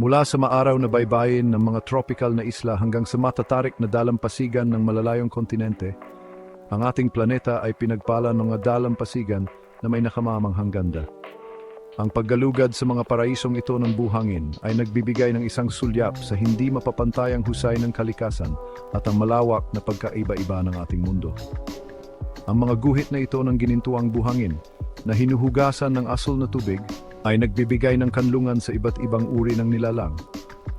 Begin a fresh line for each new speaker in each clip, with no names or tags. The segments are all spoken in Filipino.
Mula sa maaraw na baybayin ng mga tropical na isla hanggang sa matatarik na dalampasigan ng malalayong kontinente, ang ating planeta ay pinagpala ng mga dalampasigan na may nakamamanghang ganda. Ang paggalugad sa mga paraisong ito ng buhangin ay nagbibigay ng isang sulyap sa hindi mapapantayang husay ng kalikasan at ang malawak na pagkaiba-iba ng ating mundo. Ang mga guhit na ito ng ginintuang buhangin na hinuhugasan ng asul na tubig ay nagbibigay ng kanlungan sa iba't ibang uri ng nilalang.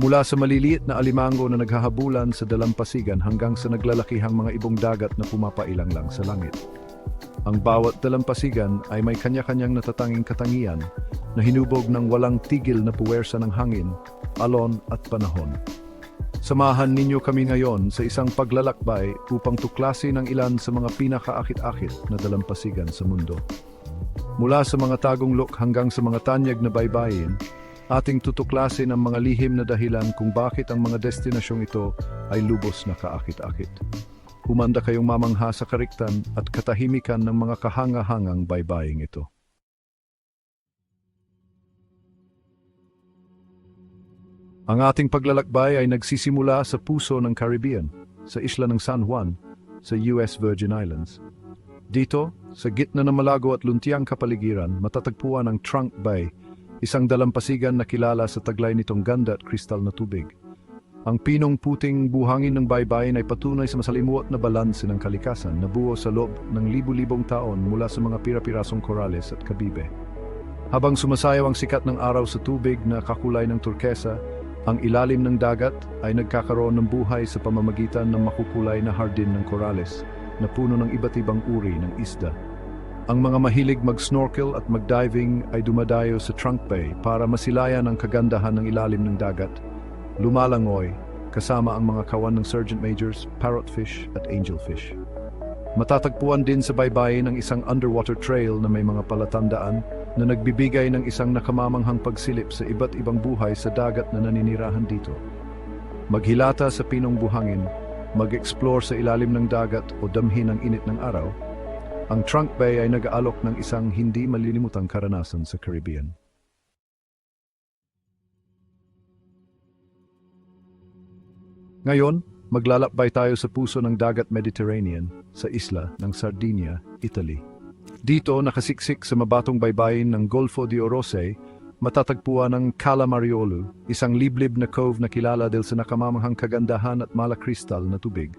Mula sa maliliit na alimango na naghahabulan sa dalampasigan hanggang sa naglalakihang mga ibong dagat na pumapailang lang sa langit. Ang bawat dalampasigan ay may kanya-kanyang natatanging katangian na hinubog ng walang tigil na puwersa ng hangin, alon at panahon. Samahan ninyo kami ngayon sa isang paglalakbay upang tuklasin ang ilan sa mga pinakaakit-akit na dalampasigan sa mundo. Mula sa mga tagong lok hanggang sa mga tanyag na baybayin, ating tutuklasin ang mga lihim na dahilan kung bakit ang mga destinasyong ito ay lubos na kaakit-akit. Humanda kayong mamangha sa kariktan at katahimikan ng mga kahanga-hangang baybaying ito. Ang ating paglalakbay ay nagsisimula sa puso ng Caribbean, sa isla ng San Juan, sa US Virgin Islands. Dito, sa gitna ng malago at luntiang kapaligiran, matatagpuan ang Trunk Bay, isang dalampasigan na kilala sa taglay nitong ganda at kristal na tubig. Ang pinong puting buhangin ng baybayin ay patunay sa masalimuot na balanse ng kalikasan na buo sa loob ng libu-libong taon mula sa mga pira-pirasong korales at kabibe. Habang sumasayaw ang sikat ng araw sa tubig na kakulay ng turkesa, ang ilalim ng dagat ay nagkakaroon ng buhay sa pamamagitan ng makukulay na hardin ng korales na puno ng iba't ibang uri ng isda. Ang mga mahilig mag-snorkel at mag-diving ay dumadayo sa Trunk Bay para masilayan ang kagandahan ng ilalim ng dagat, lumalangoy, kasama ang mga kawan ng Sergeant Majors, parrotfish at angelfish. Matatagpuan din sa baybayin ang isang underwater trail na may mga palatandaan na nagbibigay ng isang nakamamanghang pagsilip sa iba't ibang buhay sa dagat na naninirahan dito. Maghilata sa pinong buhangin, mag-explore sa ilalim ng dagat o damhin ang init ng araw, ang Trunk Bay ay nag-aalok ng isang hindi malilimutang karanasan sa Caribbean. Ngayon, maglalakbay tayo sa puso ng dagat Mediterranean sa isla ng Sardinia, Italy. Dito, nakasiksik sa mabatong baybayin ng Golfo di Orose, matatagpuan ang Cala Mariolo, isang liblib na cove na kilala dahil sa nakamamanghang kagandahan at malakristal na tubig.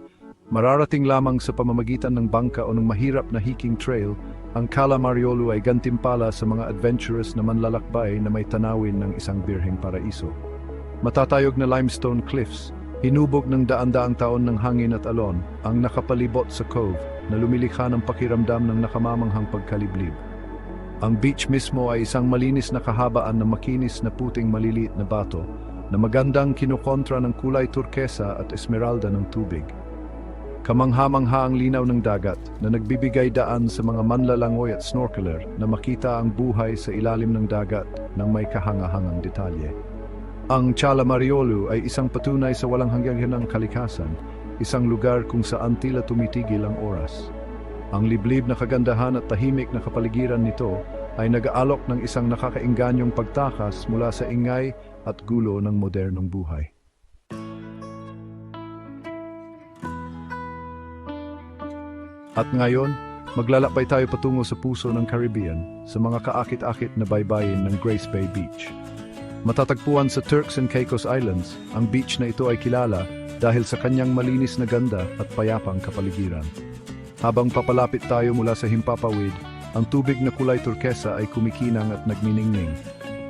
Mararating lamang sa pamamagitan ng bangka o ng mahirap na hiking trail, ang Cala Mariolo ay gantimpala sa mga adventurous na manlalakbay na may tanawin ng isang birheng paraiso. Matatayog na limestone cliffs, hinubog ng daan-daang taon ng hangin at alon, ang nakapalibot sa cove na lumilikha ng pakiramdam ng nakamamanghang pagkaliblib. Ang beach mismo ay isang malinis na kahabaan ng makinis na puting maliliit na bato na magandang kinukontra ng kulay turkesa at esmeralda ng tubig. Kamangha-mangha ang linaw ng dagat na nagbibigay daan sa mga manlalangoy at snorkeler na makita ang buhay sa ilalim ng dagat ng may kahangahangang detalye. Ang Chala Mariolo ay isang patunay sa walang hanggang kalikasan, isang lugar kung saan tila tumitigil ang oras. Ang liblib na kagandahan at tahimik na kapaligiran nito ay nag-aalok ng isang nakakainganyong pagtakas mula sa ingay at gulo ng modernong buhay. At ngayon, maglalakbay tayo patungo sa puso ng Caribbean sa mga kaakit-akit na baybayin ng Grace Bay Beach. Matatagpuan sa Turks and Caicos Islands, ang beach na ito ay kilala dahil sa kanyang malinis na ganda at payapang kapaligiran. Habang papalapit tayo mula sa himpapawid, ang tubig na kulay turkesa ay kumikinang at nagniningning,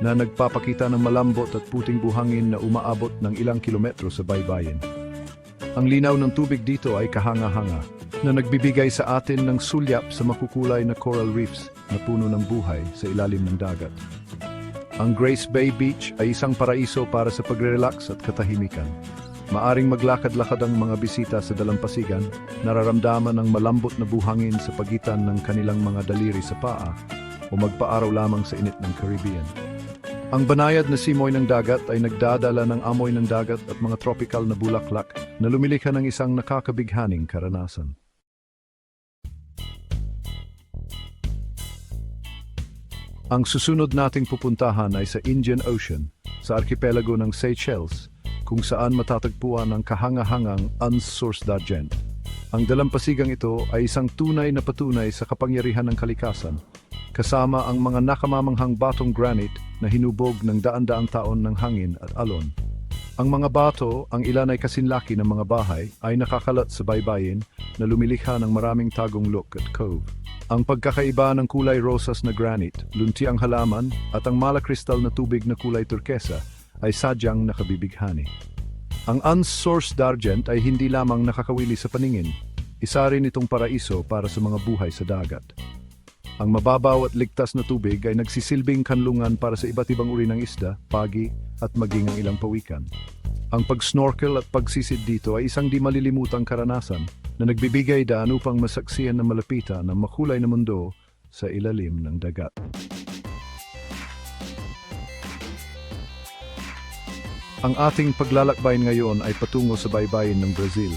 na nagpapakita ng malambot at puting buhangin na umaabot ng ilang kilometro sa baybayin. Ang linaw ng tubig dito ay kahanga-hanga, na nagbibigay sa atin ng sulyap sa makukulay na coral reefs na puno ng buhay sa ilalim ng dagat. Ang Grace Bay Beach ay isang paraiso para sa pagre-relax at katahimikan. Maaring maglakad-lakad ang mga bisita sa dalampasigan, nararamdaman ang malambot na buhangin sa pagitan ng kanilang mga daliri sa paa o magpaaraw lamang sa init ng Caribbean. Ang banayad na simoy ng dagat ay nagdadala ng amoy ng dagat at mga tropical na bulaklak na lumilikha ng isang nakakabighaning karanasan. Ang susunod nating pupuntahan ay sa Indian Ocean, sa arkipelago ng Seychelles kung saan matatagpuan ang kahangahangang unsourced d'argent. Ang dalampasigang ito ay isang tunay na patunay sa kapangyarihan ng kalikasan, kasama ang mga nakamamanghang batong granite na hinubog ng daan-daang taon ng hangin at alon. Ang mga bato, ang ilan ay kasinlaki ng mga bahay, ay nakakalat sa baybayin na lumilikha ng maraming tagong look at cove. Ang pagkakaiba ng kulay rosas na granite, lunti ang halaman, at ang malakristal na tubig na kulay turkesa ay sadyang nakabibighani. Ang unsourced d'argent ay hindi lamang nakakawili sa paningin, isa rin itong paraiso para sa mga buhay sa dagat. Ang mababaw at ligtas na tubig ay nagsisilbing kanlungan para sa iba't ibang uri ng isda, pagi, at maging ang ilang pawikan. Ang pag-snorkel at pagsisid dito ay isang di malilimutang karanasan na nagbibigay daan upang masaksiyan na malapitan ang makulay na mundo sa ilalim ng dagat. Ang ating paglalakbayin ngayon ay patungo sa baybayin ng Brazil,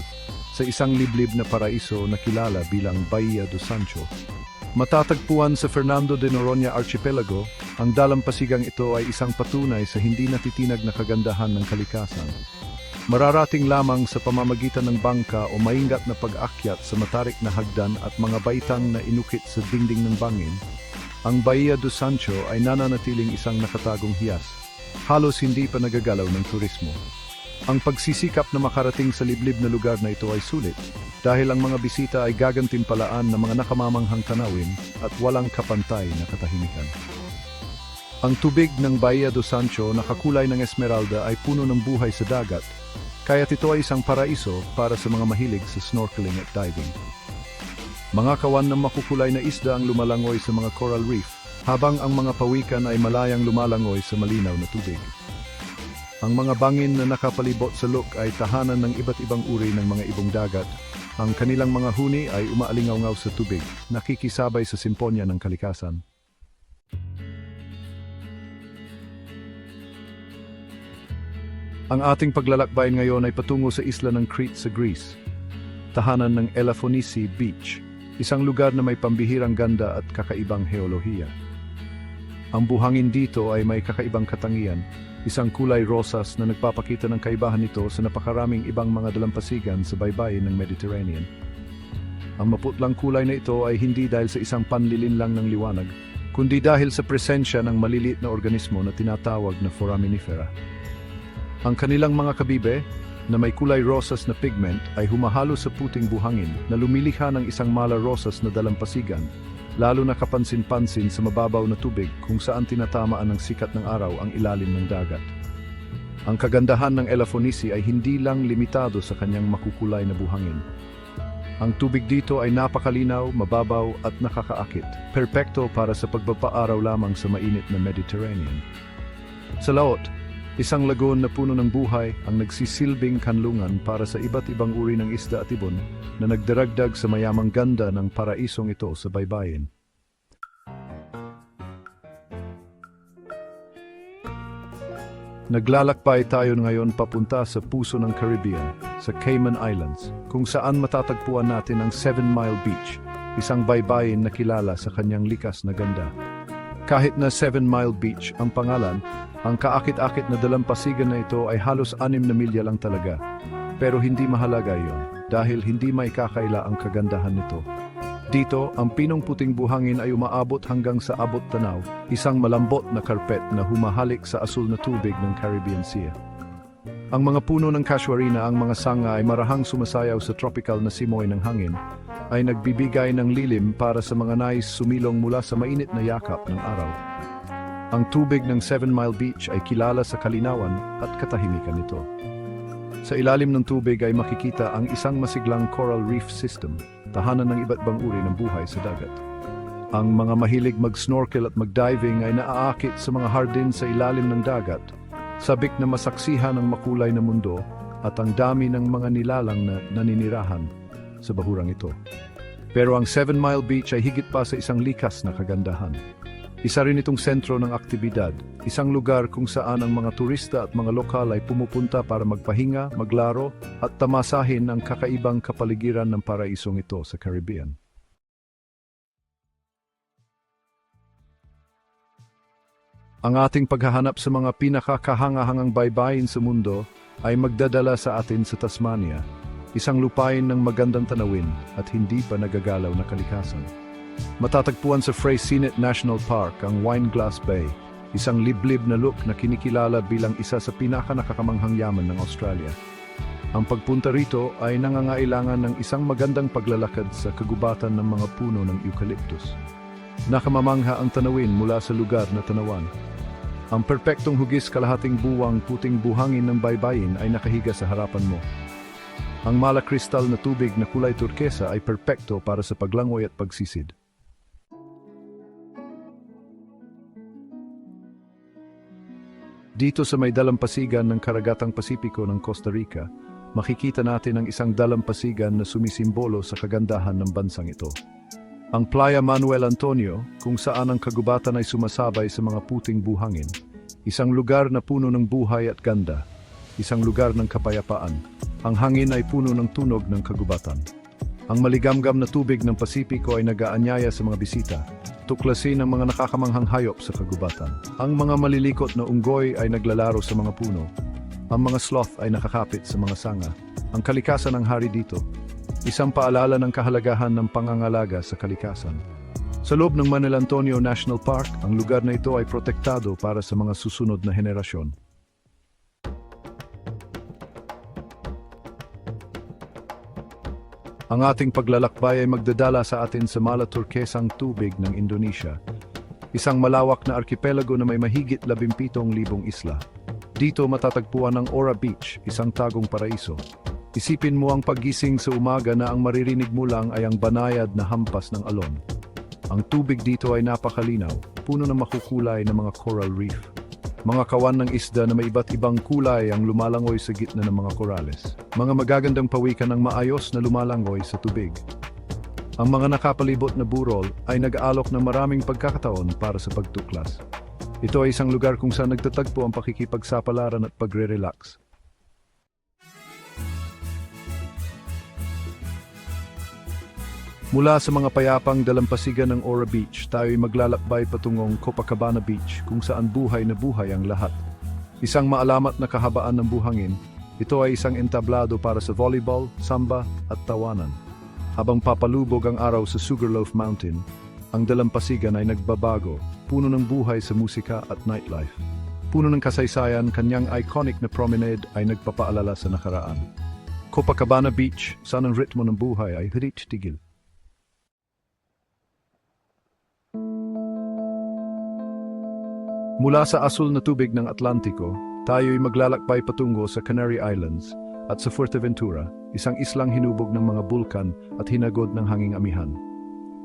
sa isang liblib na paraiso na kilala bilang Bahia do Sancho. Matatagpuan sa Fernando de Noronha Archipelago, ang dalampasigang ito ay isang patunay sa hindi natitinag na kagandahan ng kalikasan. Mararating lamang sa pamamagitan ng bangka o maingat na pag-akyat sa matarik na hagdan at mga baitang na inukit sa dingding ng bangin, ang Bahia do Sancho ay nananatiling isang nakatagong hiyas, halos hindi pa nagagalaw ng turismo. Ang pagsisikap na makarating sa liblib na lugar na ito ay sulit dahil ang mga bisita ay gagantimpalaan ng mga nakamamanghang tanawin at walang kapantay na katahimikan. Ang tubig ng Bahia do Sancho na kakulay ng esmeralda ay puno ng buhay sa dagat, kaya't ito ay isang paraiso para sa mga mahilig sa snorkeling at diving. Mga kawan ng makukulay na isda ang lumalangoy sa mga coral reef, habang ang mga pawikan ay malayang lumalangoy sa malinaw na tubig. Ang mga bangin na nakapalibot sa look ay tahanan ng iba't ibang uri ng mga ibong dagat. Ang kanilang mga huni ay umaalingaw sa tubig, nakikisabay sa simponya ng kalikasan. Ang ating paglalakbayin ngayon ay patungo sa isla ng Crete sa Greece, tahanan ng Elafonisi Beach, isang lugar na may pambihirang ganda at kakaibang heolohiya. Ang buhangin dito ay may kakaibang katangian, isang kulay rosas na nagpapakita ng kaibahan nito sa napakaraming ibang mga dalampasigan sa baybayin ng Mediterranean. Ang maputlang kulay na ito ay hindi dahil sa isang panlilin lang ng liwanag, kundi dahil sa presensya ng maliliit na organismo na tinatawag na foraminifera. Ang kanilang mga kabibe, na may kulay rosas na pigment, ay humahalo sa puting buhangin na lumilikha ng isang mala rosas na dalampasigan, lalo na kapansin-pansin sa mababaw na tubig kung saan tinatamaan ng sikat ng araw ang ilalim ng dagat. Ang kagandahan ng Elafonisi ay hindi lang limitado sa kanyang makukulay na buhangin. Ang tubig dito ay napakalinaw, mababaw at nakakaakit, perpekto para sa pagpapaaraw lamang sa mainit na Mediterranean. Sa laot, Isang lagoon na puno ng buhay ang nagsisilbing kanlungan para sa iba't ibang uri ng isda at ibon na nagdaragdag sa mayamang ganda ng paraisong ito sa baybayin. Naglalakbay tayo ngayon papunta sa puso ng Caribbean, sa Cayman Islands, kung saan matatagpuan natin ang Seven Mile Beach, isang baybayin na kilala sa kanyang likas na ganda. Kahit na Seven Mile Beach ang pangalan, ang kaakit-akit na dalampasigan na ito ay halos anim na milya lang talaga. Pero hindi mahalaga iyon dahil hindi may kakaila ang kagandahan nito. Dito, ang pinong puting buhangin ay umaabot hanggang sa abot tanaw, isang malambot na karpet na humahalik sa asul na tubig ng Caribbean Sea. Ang mga puno ng casuarina, ang mga sanga ay marahang sumasayaw sa tropical na simoy ng hangin, ay nagbibigay ng lilim para sa mga nais sumilong mula sa mainit na yakap ng araw. Ang tubig ng Seven Mile Beach ay kilala sa kalinawan at katahimikan nito. Sa ilalim ng tubig ay makikita ang isang masiglang coral reef system, tahanan ng iba't bang uri ng buhay sa dagat. Ang mga mahilig mag-snorkel at mag-diving ay naaakit sa mga hardin sa ilalim ng dagat, sabik na masaksihan ang makulay na mundo at ang dami ng mga nilalang na naninirahan sa bahurang ito. Pero ang Seven Mile Beach ay higit pa sa isang likas na kagandahan. Isa rin itong sentro ng aktibidad, isang lugar kung saan ang mga turista at mga lokal ay pumupunta para magpahinga, maglaro at tamasahin ang kakaibang kapaligiran ng paraisong ito sa Caribbean. Ang ating paghahanap sa mga pinakakahangahangang baybayin sa mundo ay magdadala sa atin sa Tasmania, isang lupain ng magandang tanawin at hindi pa nagagalaw na kalikasan. Matatagpuan sa Freycinet National Park ang Wineglass Bay, isang liblib na look na kinikilala bilang isa sa pinakanakakamanghang yaman ng Australia. Ang pagpunta rito ay nangangailangan ng isang magandang paglalakad sa kagubatan ng mga puno ng eucalyptus. Nakamamangha ang tanawin mula sa lugar na tanawan. Ang perpektong hugis kalahating buwang puting buhangin ng baybayin ay nakahiga sa harapan mo. Ang malakristal na tubig na kulay turkesa ay perpekto para sa paglangoy at pagsisid. Dito sa may dalampasigan ng karagatang Pasipiko ng Costa Rica, makikita natin ang isang dalampasigan na sumisimbolo sa kagandahan ng bansang ito. Ang Playa Manuel Antonio, kung saan ang kagubatan ay sumasabay sa mga puting buhangin, isang lugar na puno ng buhay at ganda, isang lugar ng kapayapaan. Ang hangin ay puno ng tunog ng kagubatan. Ang maligamgam na tubig ng Pasipiko ay nagaanyaya sa mga bisita, tuklasin ang mga nakakamanghang hayop sa kagubatan. Ang mga malilikot na unggoy ay naglalaro sa mga puno. Ang mga sloth ay nakakapit sa mga sanga. Ang kalikasan ng hari dito, isang paalala ng kahalagahan ng pangangalaga sa kalikasan. Sa loob ng Manila Antonio National Park, ang lugar na ito ay protektado para sa mga susunod na henerasyon. Ang ating paglalakbay ay magdadala sa atin sa mala turkesang tubig ng Indonesia, isang malawak na arkipelago na may mahigit 17,000 isla. Dito matatagpuan ang Ora Beach, isang tagong paraiso. Isipin mo ang paggising sa umaga na ang maririnig mo lang ay ang banayad na hampas ng alon. Ang tubig dito ay napakalinaw, puno ng makukulay na mga coral reef. Mga kawan ng isda na may iba't ibang kulay ang lumalangoy sa gitna ng mga korales. Mga magagandang pawikan ng maayos na lumalangoy sa tubig. Ang mga nakapalibot na burol ay nag-aalok ng maraming pagkakataon para sa pagtuklas. Ito ay isang lugar kung saan nagtatagpo ang pakikipagsapalaran at pagre-relax. Mula sa mga payapang dalampasigan ng Ora Beach, tayo ay maglalakbay patungong Copacabana Beach kung saan buhay na buhay ang lahat. Isang maalamat na kahabaan ng buhangin, ito ay isang entablado para sa volleyball, samba at tawanan. Habang papalubog ang araw sa Sugarloaf Mountain, ang dalampasigan ay nagbabago, puno ng buhay sa musika at nightlife. Puno ng kasaysayan, kanyang iconic na promenade ay nagpapaalala sa nakaraan. Copacabana Beach, saan ang ritmo ng buhay ay hirit tigil. Mula sa asul na tubig ng Atlantiko, tayo'y maglalakbay patungo sa Canary Islands at sa Fuerteventura, isang islang hinubog ng mga bulkan at hinagod ng hanging amihan.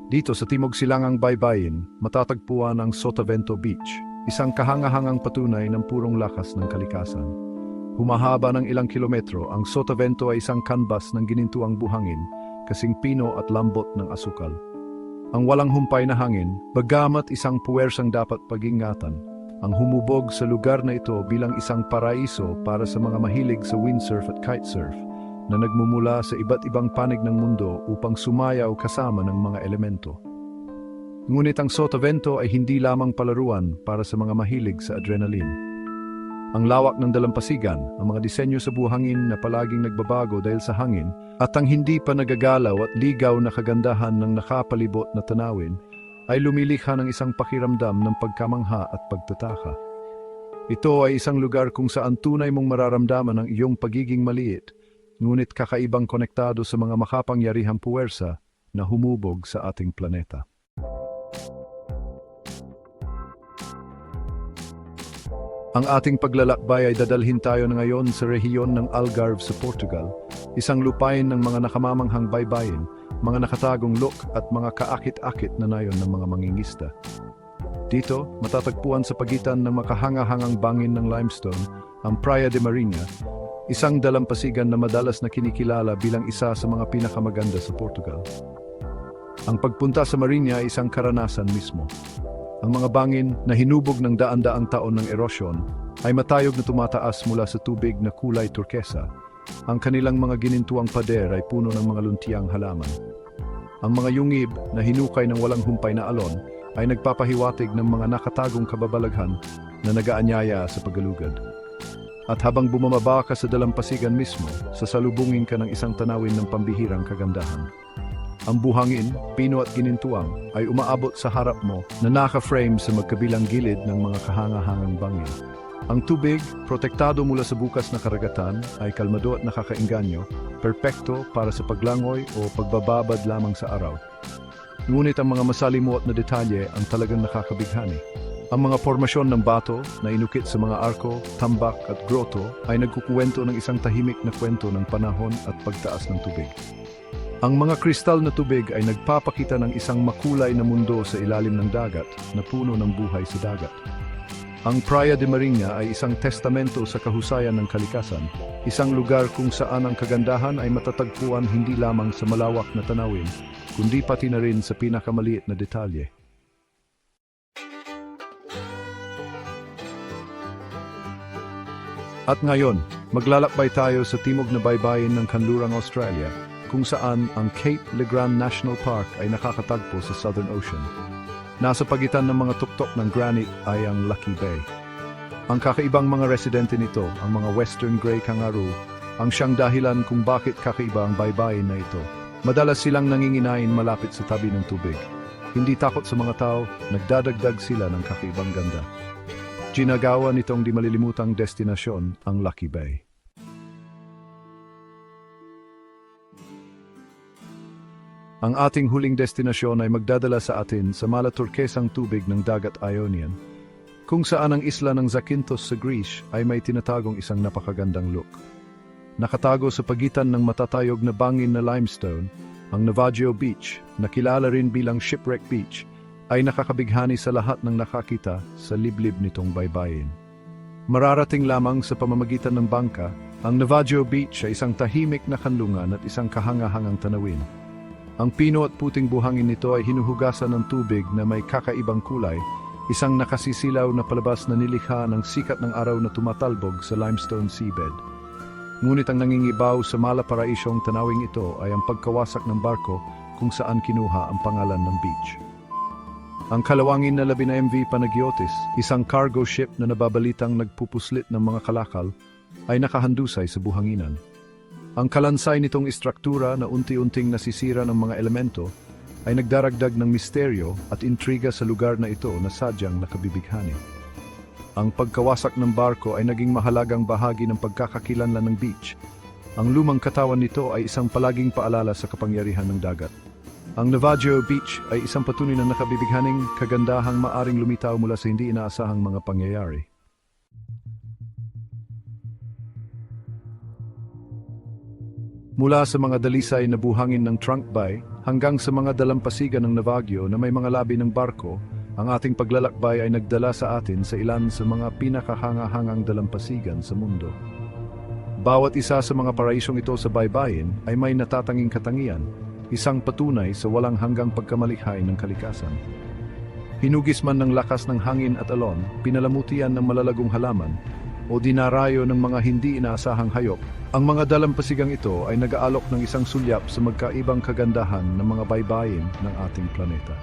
Dito sa timog silangang baybayin, matatagpuan ang Sotavento Beach, isang kahangahangang patunay ng purong lakas ng kalikasan. Humahaba ng ilang kilometro, ang Sotavento ay isang kanbas ng ginintuang buhangin, kasing pino at lambot ng asukal. Ang walang humpay na hangin, bagamat isang puwersang dapat pag-ingatan, ang humubog sa lugar na ito bilang isang paraiso para sa mga mahilig sa windsurf at kitesurf na nagmumula sa iba't ibang panig ng mundo upang sumayaw kasama ng mga elemento. Ngunit ang Sotavento ay hindi lamang palaruan para sa mga mahilig sa adrenaline. Ang lawak ng dalampasigan, ang mga disenyo sa buhangin na palaging nagbabago dahil sa hangin, at ang hindi pa nagagalaw at ligaw na kagandahan ng nakapalibot na tanawin ay lumilikha ng isang pakiramdam ng pagkamangha at pagtataka. Ito ay isang lugar kung saan tunay mong mararamdaman ang iyong pagiging maliit, ngunit kakaibang konektado sa mga makapangyarihang puwersa na humubog sa ating planeta. Ang ating paglalakbay ay dadalhin tayo na ngayon sa rehiyon ng Algarve sa Portugal, isang lupain ng mga nakamamanghang baybayin, mga nakatagong look at mga kaakit-akit na nayon ng mga mangingista. Dito, matatagpuan sa pagitan ng makahanga-hangang bangin ng limestone, ang Praia de Marina, isang dalampasigan na madalas na kinikilala bilang isa sa mga pinakamaganda sa Portugal. Ang pagpunta sa Marina ay isang karanasan mismo. Ang mga bangin na hinubog ng daan-daang taon ng erosyon ay matayog na tumataas mula sa tubig na kulay turkesa. Ang kanilang mga ginintuang pader ay puno ng mga luntiang halaman. Ang mga yungib na hinukay ng walang humpay na alon ay nagpapahiwatig ng mga nakatagong kababalaghan na nagaanyaya sa paggalugad. At habang bumababa ka sa dalampasigan mismo, sasalubungin ka ng isang tanawin ng pambihirang kagandahan. Ang buhangin, pino at ginintuang ay umaabot sa harap mo na naka-frame sa magkabilang gilid ng mga kahangahangang bangin. Ang tubig, protektado mula sa bukas na karagatan, ay kalmado at nakakainganyo, perpekto para sa paglangoy o pagbababad lamang sa araw. Ngunit ang mga masalimuot na detalye ang talagang nakakabighani. Ang mga formasyon ng bato na inukit sa mga arko, tambak at groto ay nagkukuwento ng isang tahimik na kwento ng panahon at pagtaas ng tubig. Ang mga kristal na tubig ay nagpapakita ng isang makulay na mundo sa ilalim ng dagat na puno ng buhay sa dagat. Ang Praia de Marinha ay isang testamento sa kahusayan ng kalikasan, isang lugar kung saan ang kagandahan ay matatagpuan hindi lamang sa malawak na tanawin, kundi pati na rin sa pinakamaliit na detalye. At ngayon, maglalakbay tayo sa timog na baybayin ng Kanlurang Australia, kung saan ang Cape Legrand National Park ay nakakatagpo sa Southern Ocean. Nasa pagitan ng mga tuktok ng granite ay ang Lucky Bay. Ang kakaibang mga residente nito, ang mga western grey kangaroo, ang siyang dahilan kung bakit kakaiba ang baybayin na ito. Madalas silang nanginginain malapit sa tabi ng tubig. Hindi takot sa mga tao, nagdadagdag sila ng kakaibang ganda. Ginagawa nitong di malilimutang destinasyon ang Lucky Bay. Ang ating huling destinasyon ay magdadala sa atin sa malaturkesang tubig ng dagat Ionian, kung saan ang isla ng Zakynthos sa Greece ay may tinatagong isang napakagandang look. Nakatago sa pagitan ng matatayog na bangin na limestone, ang Navajo Beach, na kilala rin bilang Shipwreck Beach, ay nakakabighani sa lahat ng nakakita sa liblib nitong baybayin. Mararating lamang sa pamamagitan ng bangka, ang Navajo Beach ay isang tahimik na kanlungan at isang kahangahangang tanawin. Ang pino at puting buhangin nito ay hinuhugasan ng tubig na may kakaibang kulay, isang nakasisilaw na palabas na nilikha ng sikat ng araw na tumatalbog sa limestone seabed. Ngunit ang nangingibaw sa malaparaisyong tanawing ito ay ang pagkawasak ng barko kung saan kinuha ang pangalan ng beach. Ang kalawangin na labi na MV Panagiotis, isang cargo ship na nababalitang nagpupuslit ng mga kalakal, ay nakahandusay sa buhanginan. Ang kalansay nitong istruktura na unti-unting nasisira ng mga elemento ay nagdaragdag ng misteryo at intriga sa lugar na ito na sadyang nakabibighani. Ang pagkawasak ng barko ay naging mahalagang bahagi ng pagkakakilanlan ng beach. Ang lumang katawan nito ay isang palaging paalala sa kapangyarihan ng dagat. Ang Navajo Beach ay isang patunay na nakabibighaning kagandahang maaring lumitaw mula sa hindi inaasahang mga pangyayari. Mula sa mga dalisay na buhangin ng Trunk Bay hanggang sa mga dalampasigan ng Navajo na may mga labi ng barko, ang ating paglalakbay ay nagdala sa atin sa ilan sa mga pinakahangahangang dalampasigan sa mundo. Bawat isa sa mga paraisong ito sa baybayin ay may natatanging katangian, isang patunay sa walang hanggang pagkamalikhay ng kalikasan. Hinugis man ng lakas ng hangin at alon, pinalamutian ng malalagong halaman, o dinarayo ng mga hindi inaasahang hayop, ang mga dalampasigang ito ay nag-aalok ng isang sulyap sa magkaibang kagandahan ng mga baybayin ng ating planeta.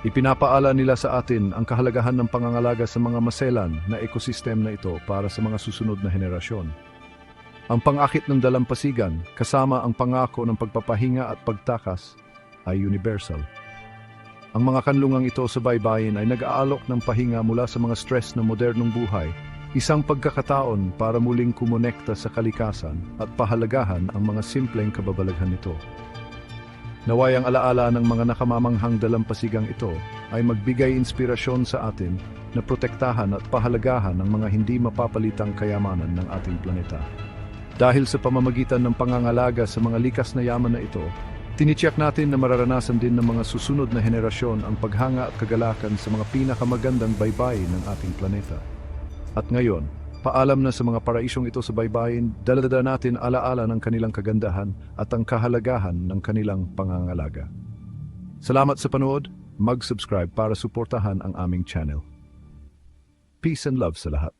Ipinapaala nila sa atin ang kahalagahan ng pangangalaga sa mga maselan na ekosistem na ito para sa mga susunod na henerasyon. Ang pangakit ng dalampasigan kasama ang pangako ng pagpapahinga at pagtakas ay universal. Ang mga kanlungang ito sa baybayin ay nag-aalok ng pahinga mula sa mga stress ng modernong buhay Isang pagkakataon para muling kumonekta sa kalikasan at pahalagahan ang mga simpleng kababalaghan nito. Naway ang alaala ng mga nakamamanghang dalampasigang ito ay magbigay inspirasyon sa atin na protektahan at pahalagahan ang mga hindi mapapalitang kayamanan ng ating planeta. Dahil sa pamamagitan ng pangangalaga sa mga likas na yaman na ito, tinitiyak natin na mararanasan din ng mga susunod na henerasyon ang paghanga at kagalakan sa mga pinakamagandang baybayin ng ating planeta. At ngayon, paalam na sa mga paraisong ito sa baybayin, daladala natin alaala ng kanilang kagandahan at ang kahalagahan ng kanilang pangangalaga. Salamat sa panood, mag-subscribe para suportahan ang aming channel. Peace and love sa lahat.